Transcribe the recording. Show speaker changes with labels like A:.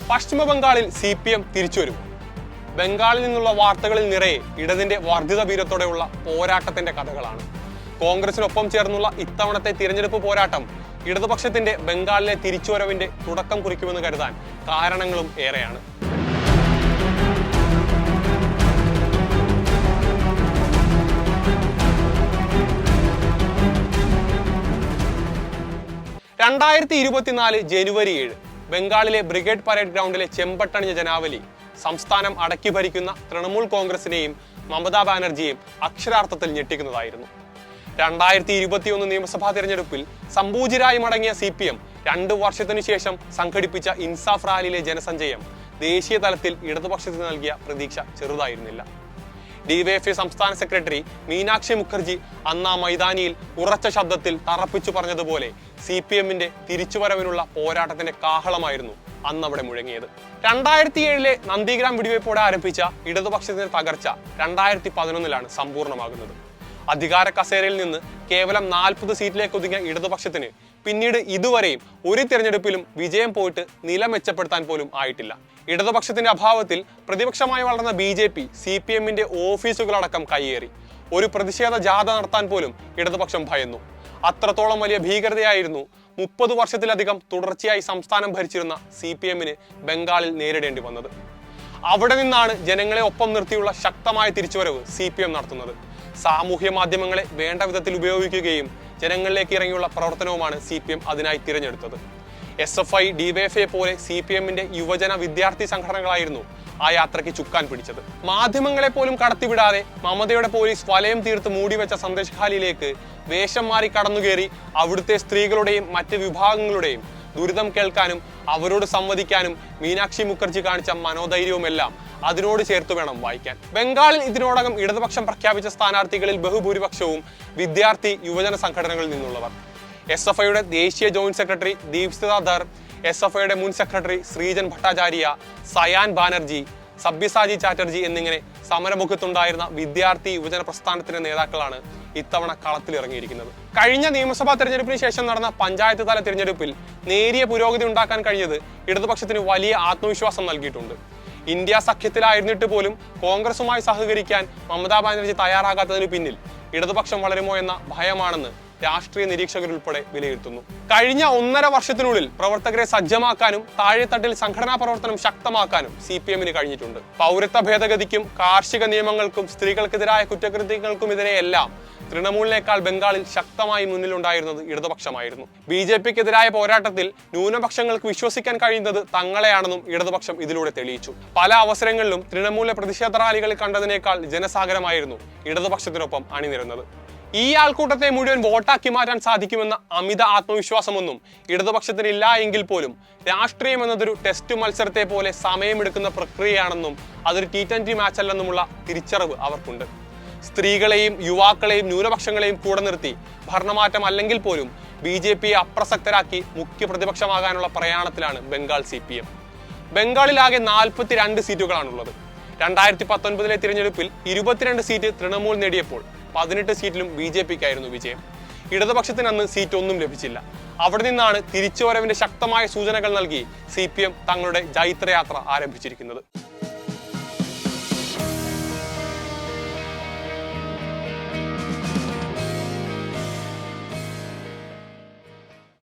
A: പശ്ചിമ ബംഗാളിൽ C P M തിരിച്ചുവരും. ബംഗാളിൽ നിന്നുള്ള വാർത്തകളിൽ നിറയെ ഇടതിന്റെ വർദ്ധിത വീരത്തോടെയുള്ള പോരാട്ടത്തിന്റെ കഥകളാണ്. കോൺഗ്രസിനൊപ്പം ചേർന്നുള്ള ഇത്തവണത്തെ തിരഞ്ഞെടുപ്പ് പോരാട്ടം ഇടതുപക്ഷത്തിന്റെ ബംഗാളിലെ തിരിച്ചുവരവിന്റെ തുടക്കം കുറിക്കുമെന്ന് കരുതാൻ കാരണങ്ങളും ഏറെയാണ്. രണ്ടായിരത്തി ഇരുപത്തിനാല് ജനുവരി ഏഴ് ബംഗാളിലെ ബ്രിഗേഡ് പരേഡ് ഗ്രൗണ്ടിലെ ചെമ്പട്ടണിഞ്ഞ ജനാവലി. സംസ്ഥാനം അടക്കി ഭരിക്കുന്ന തൃണമൂൽ കോൺഗ്രസിനെയും മമതാ ബാനർജിയെയും അക്ഷരാർത്ഥത്തിൽ ഞെട്ടിക്കുന്നതായിരുന്നു. രണ്ടായിരത്തി ഇരുപത്തിയൊന്ന് നിയമസഭാ തിരഞ്ഞെടുപ്പിൽ സമ്പൂജിരായി മടങ്ങിയ സി പി എം രണ്ടു വർഷത്തിനു ശേഷം സംഘടിപ്പിച്ച ഇൻസാഫ് റാലിയിലെ ജനസഞ്ചയം ദേശീയ തലത്തിൽ ഇടതുപക്ഷത്തിന് നൽകിയ പ്രതീക്ഷ ചെറുതായിരുന്നില്ല. ഡിവൈഎഫ്ഐ സംസ്ഥാന സെക്രട്ടറി മീനാക്ഷി മുഖർജി അന്ന് ആ മൈതാനിയിൽ ഉറച്ച ശബ്ദത്തിൽ തറപ്പിച്ചു പറഞ്ഞതുപോലെ സി പി എമ്മിന്റെ തിരിച്ചുവരവിനുള്ള പോരാട്ടത്തിന്റെ കാഹളമായിരുന്നു അന്ന് അവിടെ മുഴങ്ങിയത്. രണ്ടായിരത്തി ഏഴിലെ നന്ദിഗ്രാം വെടിവയ്പ്പോടെ ആരംഭിച്ച ഇടതുപക്ഷത്തിന്റെ തകർച്ച രണ്ടായിരത്തി പതിനൊന്നിലാണ് സമ്പൂർണമാകുന്നത് അധികാര കസേരയിൽ നിന്ന് കേവലം നാൽപ്പത് സീറ്റിലേക്ക് ഒതുങ്ങിയ ഇടതുപക്ഷത്തിന് പിന്നീട് ഇതുവരെയും ഒരു തിരഞ്ഞെടുപ്പിലും വിജയം പോയിട്ട് നില മെച്ചപ്പെടുത്താൻ പോലും ആയിട്ടില്ല. ഇടതുപക്ഷത്തിന്റെ അഭാവത്തിൽ പ്രതിപക്ഷമായി വളർന്ന B J P C P എമ്മിന്റെ ഓഫീസുകളടക്കം കയ്യേറി. ഒരു പ്രതിഷേധ ജാഥ നടത്താൻ പോലും ഇടതുപക്ഷം ഭയന്നു. അത്രത്തോളം വലിയ ഭീകരതയായിരുന്നു മുപ്പത് വർഷത്തിലധികം തുടർച്ചയായി സംസ്ഥാനം ഭരിച്ചിരുന്ന സി പി എമ്മിന് ബംഗാളിൽ നേരിടേണ്ടി വന്നത്. അവിടെ നിന്നാണ് ജനങ്ങളെ ഒപ്പം നിർത്തിയുള്ള ശക്തമായ തിരിച്ചുവരവ് സി പി എം നടത്തുന്നത്. സാമൂഹ്യ മാധ്യമങ്ങളെ വേണ്ട വിധത്തിൽ ഉപയോഗിക്കുകയും ജനങ്ങളിലേക്ക് ഇറങ്ങിയുള്ള പ്രവർത്തനവുമാണ് സി പി എം അതിനായി തിരഞ്ഞെടുത്തത്. എസ് എഫ് ഐ ഡിവൈഎഫ്ഐ പോലെ സി പി എമ്മിന്റെ യുവജന വിദ്യാർത്ഥി സംഘടനകളായിരുന്നു ആ യാത്രയ്ക്ക് ചുക്കാൻ പിടിച്ചത്. മാധ്യമങ്ങളെ പോലും കടത്തിവിടാതെ മമതയുടെ പോലീസ് വലയം തീർത്ത് മൂടിവെച്ച സന്ദേശഖാലിയിലേക്ക് വേഷം മാറി കടന്നുകയറി അവിടുത്തെ സ്ത്രീകളുടെയും മറ്റ് വിഭാഗങ്ങളുടെയും ദുരിതം കേൾക്കാനും അവരോട് സംവദിക്കാനും മീനാക്ഷി മുഖർജി കാണിച്ച മനോധൈര്യവുമെല്ലാം അതിനോട് ചേർത്ത് വേണം വായിക്കാൻ. ബംഗാളിൽ ഇതിനോടകം ഇടതുപക്ഷം പ്രഖ്യാപിച്ച സ്ഥാനാർത്ഥികളിൽ ബഹുഭൂരിപക്ഷവും വിദ്യാർത്ഥി യുവജന സംഘടനകളിൽ നിന്നുള്ളവർ. എസ് എഫ് ഐയുടെ ദേശീയ joint secretary Dipsita Dhar S F ഐയുടെ മുൻ സെക്രട്ടറി ശ്രീജൻ ഭട്ടാചാര്യ സയാൻ ബാനർജി സബ്യസാജി ചാറ്റർജി എന്നിങ്ങനെ സമരമുഖത്തുണ്ടായിരുന്ന വിദ്യാർത്ഥി യുവജന പ്രസ്ഥാനത്തിന്റെ നേതാക്കളാണ് ഇത്തവണ കളത്തിലിറങ്ങിയിരിക്കുന്നത് കഴിഞ്ഞ നിയമസഭാ തെരഞ്ഞെടുപ്പിന് ശേഷം നടന്ന പഞ്ചായത്ത് തല തിരഞ്ഞെടുപ്പിൽ നേരിയ പുരോഗതി ഉണ്ടാക്കാൻ കഴിഞ്ഞത് ഇടതുപക്ഷത്തിന് വലിയ ആത്മവിശ്വാസം നൽകിയിട്ടുണ്ട്. ഇന്ത്യ സഖ്യത്തിലായിരുന്നിട്ട് പോലും കോൺഗ്രസുമായി സഹകരിക്കാൻ മമതാ ബാനർജി തയ്യാറാകാത്തതിന് പിന്നിൽ ഇടതുപക്ഷം വളരുമോ എന്ന ഭയമാണെന്ന് രാഷ്ട്രീയ നിരീക്ഷകരുൾപ്പെടെ വിലയിരുത്തുന്നു. കഴിഞ്ഞ ഒന്നര വർഷത്തിനുള്ളിൽ പ്രവർത്തകരെ സജ്ജമാക്കാനും താഴെത്തട്ടിൽ സംഘടനാ പ്രവർത്തനം ശക്തമാക്കാനും സി പി എമ്മിന് കഴിഞ്ഞിട്ടുണ്ട്. പൗരത്വ ഭേദഗതിക്കും കാർഷിക നിയമങ്ങൾക്കും സ്ത്രീകൾക്കെതിരായ കുറ്റകൃത്യങ്ങൾക്കുമെതിരെയെല്ലാം തൃണമൂലിനേക്കാൾ ബംഗാളിൽ ശക്തമായി മുന്നിലുണ്ടായിരുന്നത് ഇടതുപക്ഷമായിരുന്നു. ബി ജെ പിക്കെതിരായ പോരാട്ടത്തിൽ ന്യൂനപക്ഷങ്ങൾക്ക് വിശ്വസിക്കാൻ കഴിയുന്നത് തങ്ങളെയാണെന്നും ഇടതുപക്ഷം ഇതിലൂടെ തെളിയിച്ചു. പല അവസരങ്ങളിലും തൃണമൂല പ്രതിഷേധ റാലികളിൽ കണ്ടതിനേക്കാൾ ജനസാഗരമായിരുന്നു ഇടതുപക്ഷത്തിനൊപ്പം അണിനിരുന്നത്. ഈ ആൾക്കൂട്ടത്തെ മുഴുവൻ വോട്ടാക്കി മാറ്റാൻ സാധിക്കുമെന്ന അമിത ആത്മവിശ്വാസമൊന്നും ഇടതുപക്ഷത്തിന് ഇല്ല എങ്കിൽ പോലും രാഷ്ട്രീയം എന്നതൊരു ടെസ്റ്റ് മത്സരത്തെ പോലെ സമയമെടുക്കുന്ന പ്രക്രിയയാണെന്നും അതൊരു ടി ട്വന്റി മാച്ച് അല്ലെന്നുമുള്ള തിരിച്ചറിവ് അവർക്കുണ്ട്. സ്ത്രീകളെയും യുവാക്കളെയും ന്യൂനപക്ഷങ്ങളെയും കൂടെ നിർത്തി ഭരണമാറ്റം അല്ലെങ്കിൽ പോലും ബി ജെ പിയെ അപ്രസക്തരാക്കി മുഖ്യ പ്രതിപക്ഷമാകാനുള്ള പ്രയാണത്തിലാണ് ബംഗാൾ സി പി എം. ബംഗാളിലാകെ നാൽപ്പത്തി രണ്ട് സീറ്റുകളാണുള്ളത്. രണ്ടായിരത്തി പത്തൊൻപതിലെ തിരഞ്ഞെടുപ്പിൽ ഇരുപത്തിരണ്ട് സീറ്റ് തൃണമൂൽ നേടിയപ്പോൾ പതിനെട്ട് സീറ്റിലും ബി ജെ പിക്കായിരുന്നു വിജയം. ഇടതുപക്ഷത്തിന് അന്ന് സീറ്റ് ഒന്നും ലഭിച്ചില്ല. അവിടെ നിന്നാണ് തിരിച്ചുവരവിന്റെ ശക്തമായ സൂചനകൾ നൽകി സി തങ്ങളുടെ ജൈത്രയാത്ര ആരംഭിച്ചിരിക്കുന്നത്.